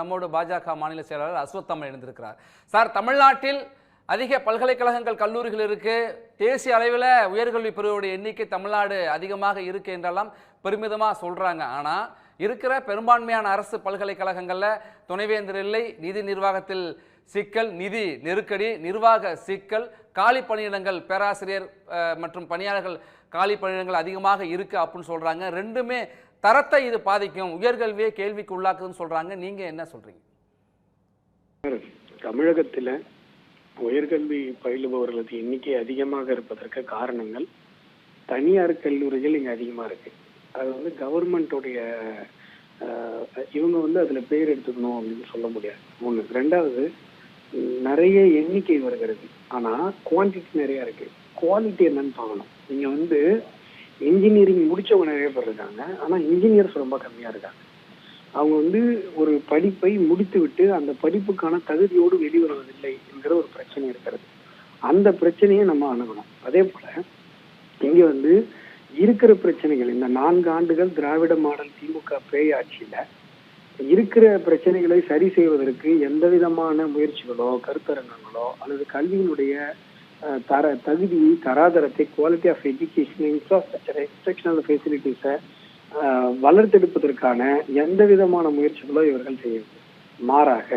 நம்மோடு பாஜக மாநில செயலாளர் அஸ்வத்தம் எழுந்திருக்கிறார் சார் தமிழ்நாட்டில் அதிக பல்கலைக்கழகங்கள் கல்லூரிகள் இருக்கு. தேசிய அளவில் உயர்கல்வி பிரிவுடைய எண்ணிக்கை தமிழ்நாடு அதிகமாக இருக்கு என்றெல்லாம் பெருமிதமா சொல்றாங்க. ஆனால் இருக்கிற பெரும்பான்மையான அரசு பல்கலைக்கழகங்களில் துணைவேந்தர் இல்லை நிதி நிர்வாகத்தில் சிக்கல் நிதி நெருக்கடி நிர்வாக சிக்கல் காலி பணியிடங்கள் பேராசிரியர் மற்றும் பணியாளர்கள் காலி பணியிடங்கள் அதிகமாக இருக்குது அப்படின்னு சொல்கிறாங்க ரெண்டுமே தரத்தை இது பாதிக்கும். உயர்கல்வியை கேள்விக்கு உள்ளாக்குதுன்னு சொல்கிறாங்க நீங்கள் என்ன சொல்கிறீங்க தமிழகத்தில் உயர்கல்வி பயிலுபவர்களது எண்ணிக்கை அதிகமாக இருப்பதற்கு காரணங்கள் தனியார் கல்லூரிகள் இங்கே அதிகமாக இருக்குது அது வந்து கவர்மெண்ட்டுடைய இவங்க வந்து அதில் பேர் எடுத்துக்கணும் அப்படின்னு சொல்ல முடியாது. ஒன்று ரெண்டாவது நிறைய எண்ணிக்கை வருகிறது. ஆனால் குவான்டிட்டி நிறைய இருக்கு. குவாலிட்டி என்னன்னு பார்க்கணும். நீங்க வந்து இன்ஜினியரிங் முடிச்சவங்க நிறைய பேர் இருக்காங்க. ஆனால் இன்ஜினியர்ஸ் ரொம்ப கம்மியாக இருக்காங்க. அவங்க வந்து ஒரு படிப்பை முடித்து விட்டு அந்த படிப்புக்கான தகுதியோடு வெளிவருவதில்லை என்கிற ஒரு பிரச்சனை இருக்கிறது. அந்த பிரச்சனையை நம்ம அணுகணும். அதே போல இங்க வந்து இருக்கிற பிரச்சனைகள் இந்த நான்கு ஆண்டுகள் திராவிட மாடல் திமுக பேய் ஆட்சியில இருக்கிற பிரச்சனைகளை சரி செய்வதற்கு எந்த விதமான முயற்சிகளோ கருத்தரங்கங்களோ அல்லது கல்வியினுடைய தர தகுதி தராதரத்தை குவாலிட்டி ஆஃப் எஜுகேஷன் இன்ஃப்ராஸ்ட்ரக்சரை இன்ஸ்ட்ரக்ஷனல் ஃபெசிலிட்டிஸை வளர்த்தெடுப்பதற்கான எந்த விதமான முயற்சிகளோ இவர்கள் செய்யவில்லை. மாறாக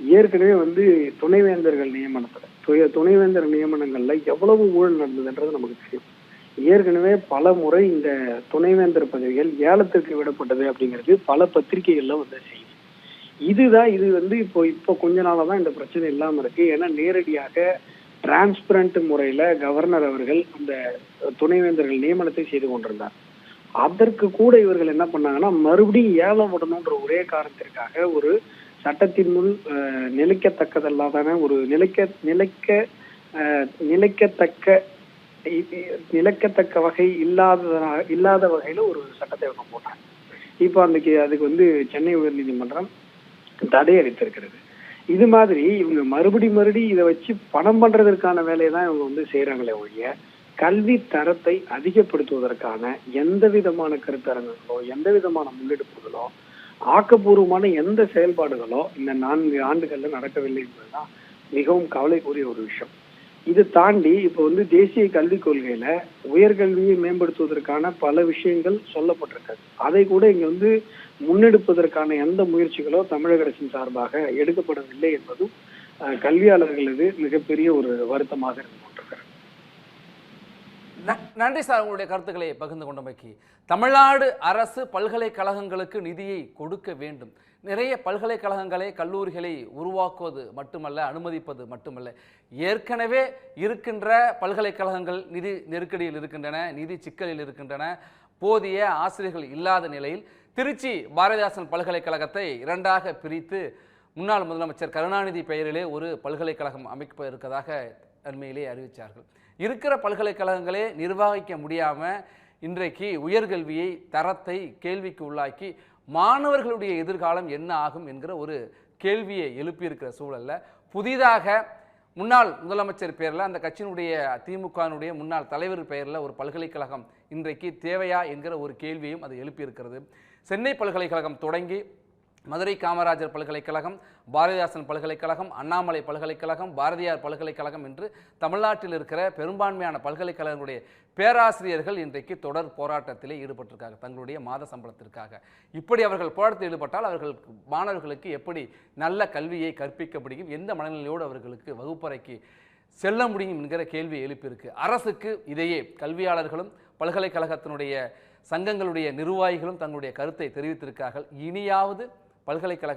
ஏற்கனவே வந்து துணைவேந்தர்கள் நியமனத்துல துணைவேந்தர் நியமனங்கள்ல எவ்வளவு ஊழல் நடந்ததுன்றது நமக்கு தெரியும். ஏற்கனவே பல முறை இந்த துணைவேந்தர் பதவிகள் ஏலத்திற்கு விடப்பட்டது அப்படிங்கிறது பல பத்திரிகைகள்ல வந்து செய்தி இதுதான் இது வந்து இப்போ இப்போ கொஞ்ச நாளாக தான் இந்த பிரச்சனை இல்லாம இருக்கு. ஏன்னா நேரடியாக டிரான்ஸ்பரண்ட் முறையில கவர்னர் அவர்கள் அந்த துணைவேந்தர்கள் நியமனத்தை செய்து கொண்டிருந்தார். அதற்கு கூட இவர்கள் என்ன பண்ணாங்கன்னா மறுபடியும் ஏலம் விடணுன்ற ஒரே காரணத்திற்காக ஒரு சட்டத்தின் முன் நிலைக்கத்தக்கதல்லாதான ஒரு நிலைக்க நிலைக்க நிலைக்கத்தக்க இழக்கத்தக்க வகை இல்லாததனா இல்லாத வகையில ஒரு சட்டத்தை அவங்க போட்டாங்க. இப்போ அன்னைக்கு அதுக்கு வந்து சென்னை உயர்நீதிமன்றம் தடை அளித்திருக்கிறது. இது மாதிரி இவங்க மறுபடி மறுபடி இதை வச்சு பணம் பண்றதற்கான வேலையை தான் இவங்க வந்து செய்யறாங்களே ஒழிய கல்வி தரத்தை அதிகப்படுத்துவதற்கான எந்த விதமான கருத்தரங்குகளோ எந்த விதமான முன்னெடுப்புகளோ ஆக்கப்பூர்வமான எந்த செயல்பாடுகளோ இந்த நான்கு ஆண்டுகள்ல நடக்கவில்லை என்பதுதான் மிகவும் கவலைக்குரிய ஒரு விஷயம். இது தாண்டி இப்போ வந்து தேசிய கல்விக் கொள்கையில உயர்கல்வியை மேம்படுத்துவதற்கான பல விஷயங்கள் சொல்லப்பட்டிருக்காது. அதை கூட இங்க வந்து முன்னெடுப்பதற்கான எந்த முயற்சிகளோ தமிழக அரசின் சார்பாக எடுக்கப்படவில்லை என்பதும் அஹ், கல்வியாளர்களது மிகப்பெரிய ஒரு வருத்தமாக இருந்து நன்றி சார் உங்களுடைய கருத்துக்களை பகிர்ந்து கொண்டமைக்கு தமிழ்நாடு அரசு பல்கலைக்கழகங்களுக்கு நிதியை கொடுக்க வேண்டும். நிறைய பல்கலைக்கழகங்களை கல்லூரிகளை உருவாக்குவது மட்டுமல்ல அனுமதிப்பது மட்டுமல்ல. ஏற்கனவே இருக்கின்ற பல்கலைக்கழகங்கள் நிதி நெருக்கடியில் இருக்கின்றன நிதி சிக்கலில் இருக்கின்றன போதிய ஆசிரியர்கள் இல்லாத நிலையில் திருச்சி பாரதிதாசன் பல்கலைக்கழகத்தை இரண்டாக பிரித்து முன்னாள் முதலமைச்சர் கருணாநிதி பெயரிலே ஒரு பல்கலைக்கழகம் அமைக்க இருக்கதாக அண்மையிலே அறிவித்தார்கள் இருக்கிற பல்கலைக்கழகங்களே நிர்வகிக்க முடியாமல் இன்றைக்கு உயர்கல்வியை தரத்தை கேள்விக்கு உள்ளாக்கி மாணவர்களுடைய எதிர்காலம் என்ன ஆகும் என்கிற ஒரு கேள்வியை எழுப்பியிருக்கிற சூழல்ல புதிதாக முன்னாள் முதலமைச்சர் பேரில் அந்த கட்சியினுடைய திமுகனுடைய முன்னாள் தலைவர் பெயரில் ஒரு பல்கலைக்கழகம் இன்றைக்கு தேவையா என்கிற ஒரு கேள்வியும் அது எழுப்பியிருக்கிறது. சென்னை பல்கலைக்கழகம் தொடங்கி மதுரை காமராஜர் பல்கலைக்கழகம் பாரதிதாசன் பல்கலைக்கழகம் அண்ணாமலை பல்கலைக்கழகம் பாரதியார் பல்கலைக்கழகம் என்று தமிழ்நாட்டில் இருக்கிற பெரும்பான்மையான பல்கலைக்கழகங்களுடைய பேராசிரியர்கள் இன்றைக்கு தொடர் போராட்டத்திலே ஈடுபட்டிருக்காங்க தங்களுடைய மாத சம்பளத்திற்காக. இப்படி அவர்கள் போராட்டத்தில் ஈடுபட்டால் அவர்கள் மாணவர்களுக்கு எப்படி நல்ல கல்வியை கற்பிக்க முடியும் எந்த மனநிலையோடு அவர்களுக்கு வகுப்பறைக்கு செல்ல முடியும் என்கிற கேள்வி எழுப்பியிருக்கு. அரசுக்கு இதையே கல்வியாளர்களும் பல்கலைக்கழகத்தினுடைய சங்கங்களுடைய நிர்வாகிகளும் தங்களுடைய கருத்தை தெரிவித்திருக்கார்கள் இனியாவது பல்கலைக்கழக